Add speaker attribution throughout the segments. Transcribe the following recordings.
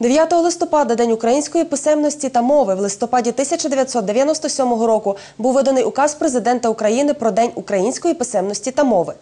Speaker 1: 9 листопада День української писемності та мови в листопаді 1997 року був виданий указ президента України про День української писемності та мови.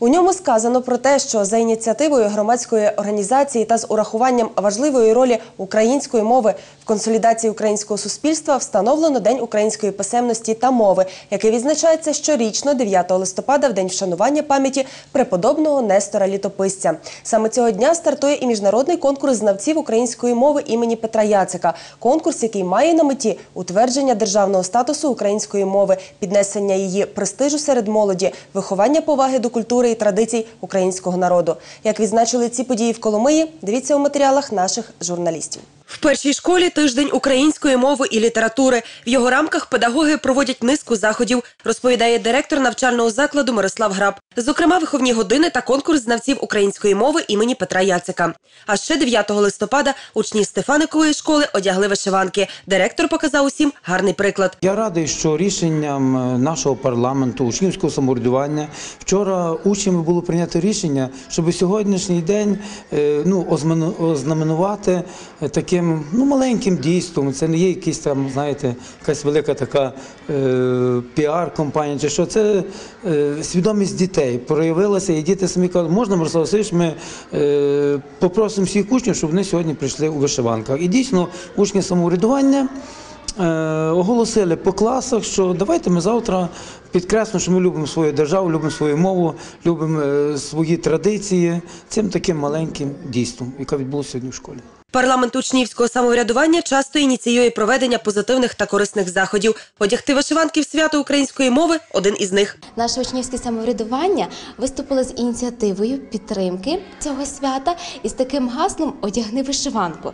Speaker 1: У ньому сказано про те, що за ініціативою громадської організації та з урахуванням важливої ролі української мови в консолідації українського суспільства встановлено День української писемності та мови, який відзначається щорічно 9 листопада в день вшанування пам'яті преподобного Нестора Літописця. Саме цього дня стартує і міжнародний конкурс знавців української мови імені Петра Яцика. Конкурс, який має на меті утвердження державного статусу української мови, піднесення її престижу серед молоді, виховання поваги до культури і традицій українського народу. Як відзначили ці події в Коломиї, дивіться у матеріалах наших журналістів. В першій школі тиждень української мови і літератури. В його рамках педагоги проводять низку заходів, розповідає директор навчального закладу Мирослав Граб. Зокрема, виховні години та конкурс знавців української мови імені Петра Яцика. А ще 9 листопада учні Стефаникової школи одягли вишиванки. Директор показав усім гарний приклад.
Speaker 2: Я радий, що рішенням е, нашого парламенту, учнівського самоврядування, вчора учнями було прийнято рішення, щоб сьогоднішній день е, ну, ознамену- ознаменувати е, таким ну, маленьким дійством. Це не є якийсь там, знаєте, якась велика така е, піар-компанія чи що. Це е, свідомість дітей проявилася, і діти самі кажуть, можна, Мирослав Васильович, ми е, попросимо всіх учнів, щоб вони сьогодні прийшли у вишиванках. І дійсно, учні самоврядування. Е, оголосили по класах, що давайте ми завтра підкреслимо, що ми любимо свою державу, любимо свою мову, любимо е, свої традиції цим таким маленьким дійством, яке відбулося сьогодні в школі.
Speaker 1: Парламент учнівського самоврядування часто ініціює проведення позитивних та корисних заходів. Одягти вишиванки в свято української мови один із них.
Speaker 3: Наше учнівське самоврядування виступило з ініціативою підтримки цього свята і з таким гаслом Одягни вишиванку.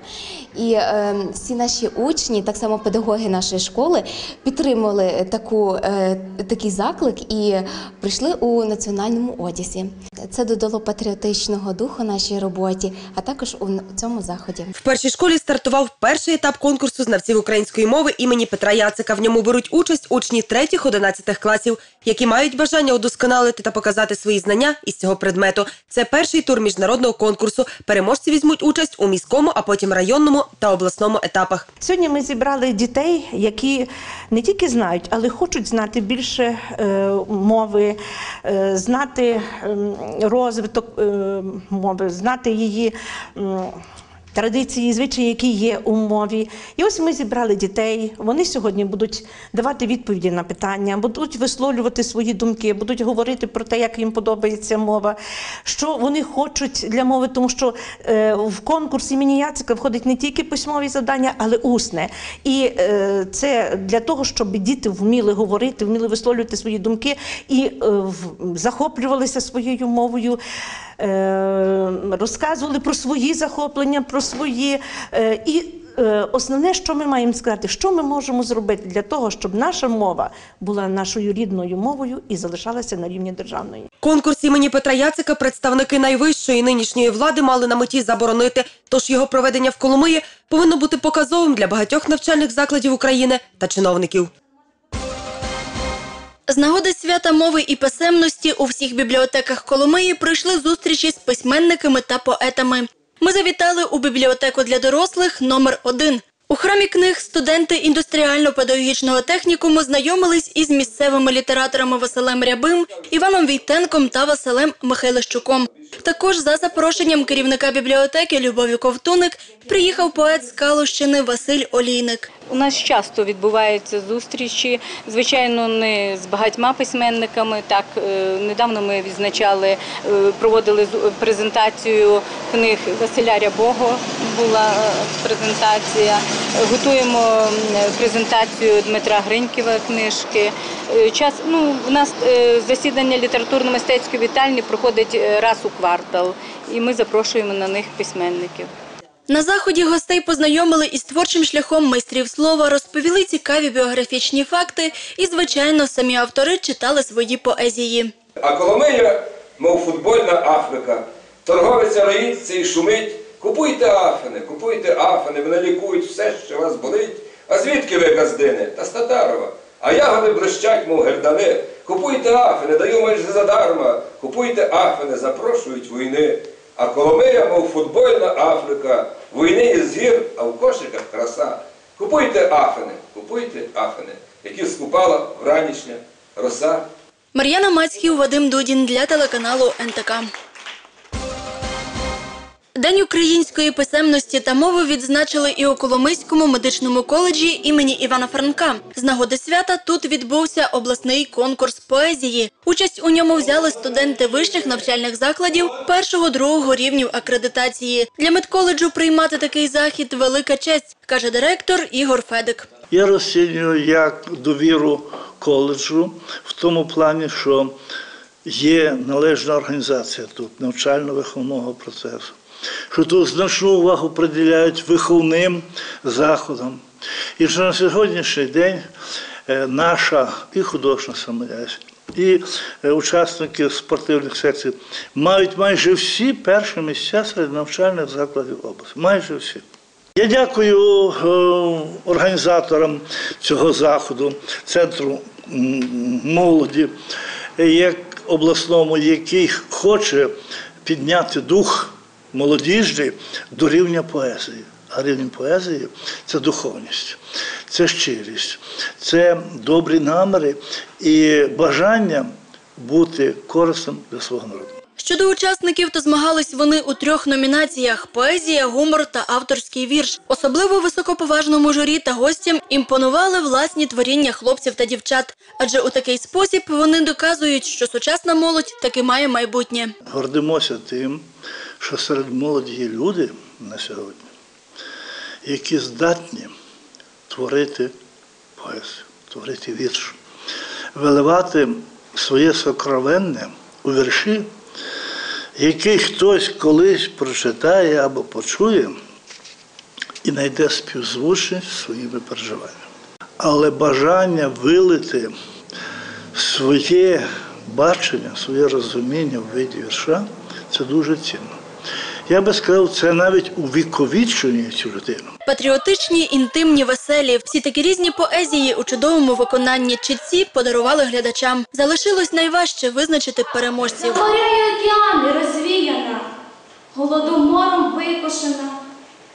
Speaker 3: І е, всі наші учні, так само педагоги нашої школи, підтримали таку, е, такий заклик і прийшли у національному одязі. Це додало патріотичного духу нашій роботі, а також у цьому заході.
Speaker 1: В першій школі стартував перший етап конкурсу знавців української мови імені Петра Яцика. В ньому беруть участь учні 3-11 класів, які мають бажання удосконалити та показати свої знання із цього предмету. Це перший тур міжнародного конкурсу. Переможці візьмуть участь у міському, а потім районному та обласному етапах.
Speaker 4: Сьогодні ми зібрали дітей, які не тільки знають, але хочуть знати більше е, мови, е, знати ем, розвиток е, мови, знати її. Традиції, звичаї, які є у мові, і ось ми зібрали дітей. Вони сьогодні будуть давати відповіді на питання, будуть висловлювати свої думки, будуть говорити про те, як їм подобається мова, що вони хочуть для мови, тому що е, в конкурс імені Яцика входить не тільки письмові завдання, але усне. І е, це для того, щоб діти вміли говорити, вміли висловлювати свої думки і е, захоплювалися своєю мовою. Розказували про свої захоплення, про свої е, і е, основне, що ми маємо сказати, що ми можемо зробити для того, щоб наша мова була нашою рідною мовою і залишалася на рівні державної.
Speaker 1: Конкурс імені Петра Яцика представники найвищої нинішньої влади мали на меті заборонити. Тож його проведення в Коломиї повинно бути показовим для багатьох навчальних закладів України та чиновників.
Speaker 5: З нагоди свята мови і писемності у всіх бібліотеках Коломиї пройшли зустрічі з письменниками та поетами. Ми завітали у бібліотеку для дорослих номер 1 У храмі книг студенти індустріально-педагогічного технікуму знайомились із місцевими літераторами Василем Рябим, Іваном Війтенком та Василем Михайлищуком. Також за запрошенням керівника бібліотеки Любові Ковтуник приїхав поет з Калущини Василь Олійник.
Speaker 6: У нас часто відбуваються зустрічі, звичайно, не з багатьма письменниками. Так е, недавно ми відзначали, е, проводили презентацію книг Василя Рябого. Була е, презентація. Готуємо презентацію Дмитра Гриньківа книжки. Час ну у нас засідання літературно-мистецької вітальні проходить раз у квартал, і ми запрошуємо на них письменників.
Speaker 5: На заході гостей познайомили із творчим шляхом майстрів слова, розповіли цікаві біографічні факти і, звичайно, самі автори читали свої поезії.
Speaker 7: А Коломия, мов футбольна Африка. Торговець роїться і шумить. Купуйте афини, купуйте афини, вони лікують все, що вас болить. А звідки ви, газдини? Та з Татарова. А ягоди блищать, мов гердани. Купуйте афини, даю майже задарма. Купуйте афини, запрошують війни. А Коломия, мов футбольна Африка, війни є гір, а в кошиках краса. Купуйте афини, купуйте афини, які скупала вранішня роса.
Speaker 5: Мар'яна Мацьків, Вадим Дудін для телеканалу НТК. День української писемності та мови відзначили і у Коломийському медичному коледжі імені Івана Франка. З нагоди свята тут відбувся обласний конкурс поезії. Участь у ньому взяли студенти вищих навчальних закладів першого-другого рівнів акредитації. Для медколеджу приймати такий захід велика честь, каже директор Ігор Федик.
Speaker 8: Я розцінюю як довіру коледжу в тому плані, що є належна організація тут навчально-виховного процесу, що тут значну увагу приділяють виховним заходам. І що на сьогоднішній день е, наша і художня самодіяльність, і е, учасники спортивних секцій мають майже всі перші місця серед навчальних закладів області. Майже всі. Я дякую е, організаторам цього заходу, центру молоді, як обласному, який хоче підняти дух молодіжний до рівня поезії. А рівень поезії це духовність, це щирість, це добрі наміри і бажання бути корисним для свого народу.
Speaker 5: Щодо учасників, то змагались вони у трьох номінаціях: поезія, гумор та авторський вірш. Особливо високоповажному журі та гостям імпонували власні творіння хлопців та дівчат. Адже у такий спосіб вони доказують, що сучасна молодь таки має майбутнє.
Speaker 8: Гордимося тим, що серед молоді є люди на сьогодні, які здатні творити поезію, творити вірш, виливати своє сокровенне у вірші, який хтось колись прочитає або почує і знайде співзвучність своїми переживаннями. Але бажання вилити своє бачення, своє розуміння в виді вірша це дуже цінно. Я би сказав, це навіть увіковічує цю людину.
Speaker 5: Патріотичні, інтимні, веселі. Всі такі різні поезії у чудовому виконанні читці подарували глядачам. Залишилось найважче визначити переможців.
Speaker 9: Моря і океани розвіяна, голодомором викошена,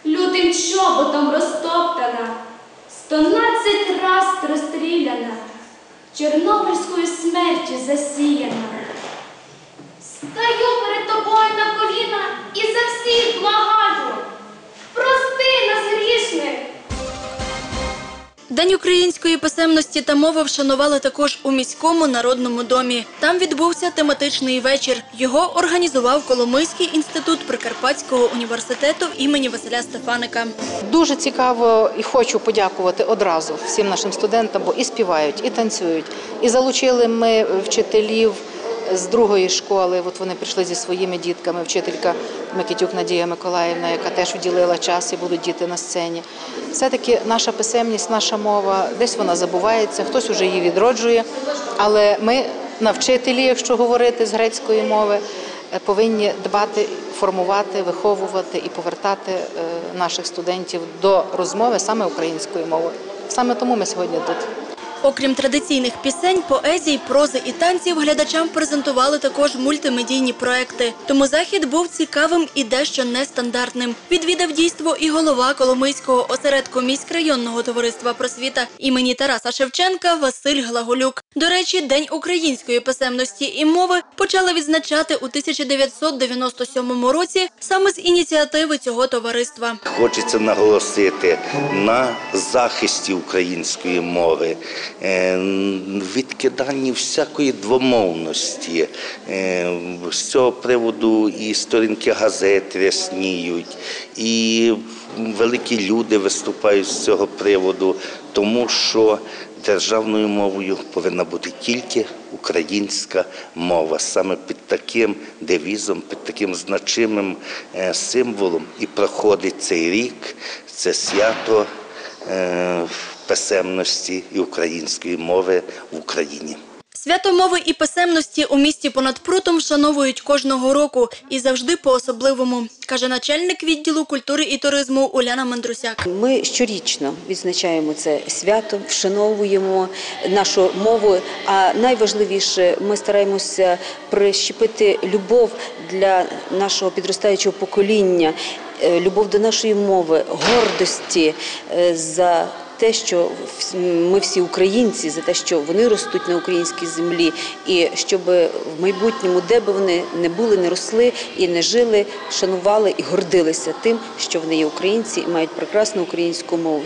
Speaker 9: лютим чоботом розтоптана, стонадцять раз розстріляна, чорнобильською смертю засіяна. Стаю перед тобою на коліна і за всіх благаю. Прости нас грішних.
Speaker 5: День української писемності та мови вшанували також у міському народному домі. Там відбувся тематичний вечір. Його організував Коломийський інститут Прикарпатського університету імені Василя Стефаника.
Speaker 10: Дуже цікаво і хочу подякувати одразу всім нашим студентам, бо і співають, і танцюють. І залучили ми вчителів з другої школи. От вони прийшли зі своїми дітками. Вчителька Микитюк Надія Миколаївна, яка теж уділила час і будуть діти на сцені. Все-таки наша писемність, наша мова, десь вона забувається, хтось уже її відроджує. Але ми, навчителі, якщо говорити з грецької мови, е, повинні дбати, формувати, виховувати і повертати е, наших студентів до розмови саме українською мовою. Саме тому ми сьогодні тут.
Speaker 5: Окрім традиційних пісень, поезій, прози і танців, глядачам презентували також мультимедійні проекти. Тому захід був цікавим і дещо нестандартним. Відвідав дійство і голова Коломийського осередку міськрайонного товариства просвіта імені Тараса Шевченка Василь Глаголюк. До речі, День української писемності і мови почали відзначати у 1997 році саме з ініціативи цього товариства.
Speaker 11: Хочеться наголосити на захисті української мови, е, відкиданні всякої двомовності. Е, З цього приводу і сторінки газет рясніють, і великі люди виступають з цього приводу, тому що державною мовою повинна бути тільки українська мова. Саме під таким девізом, під таким значимим е, символом і проходить цей рік. Це свято е, писемності і української мови в Україні.
Speaker 5: Свято мови і писемності у місті понад прутом вшановують кожного року і завжди по-особливому, каже начальник відділу культури і туризму Уляна Мандрусяк.
Speaker 12: Ми щорічно відзначаємо це свято, вшановуємо нашу мову. А найважливіше, ми стараємося прищепити любов для нашого підростаючого покоління, е, любов до нашої мови, гордості е, за. Те, що ми всі українці, за те, що вони ростуть на українській землі, і щоб в майбутньому, де би вони не були, не росли і не жили, шанували і гордилися тим, що вони є українці і мають прекрасну українську мову.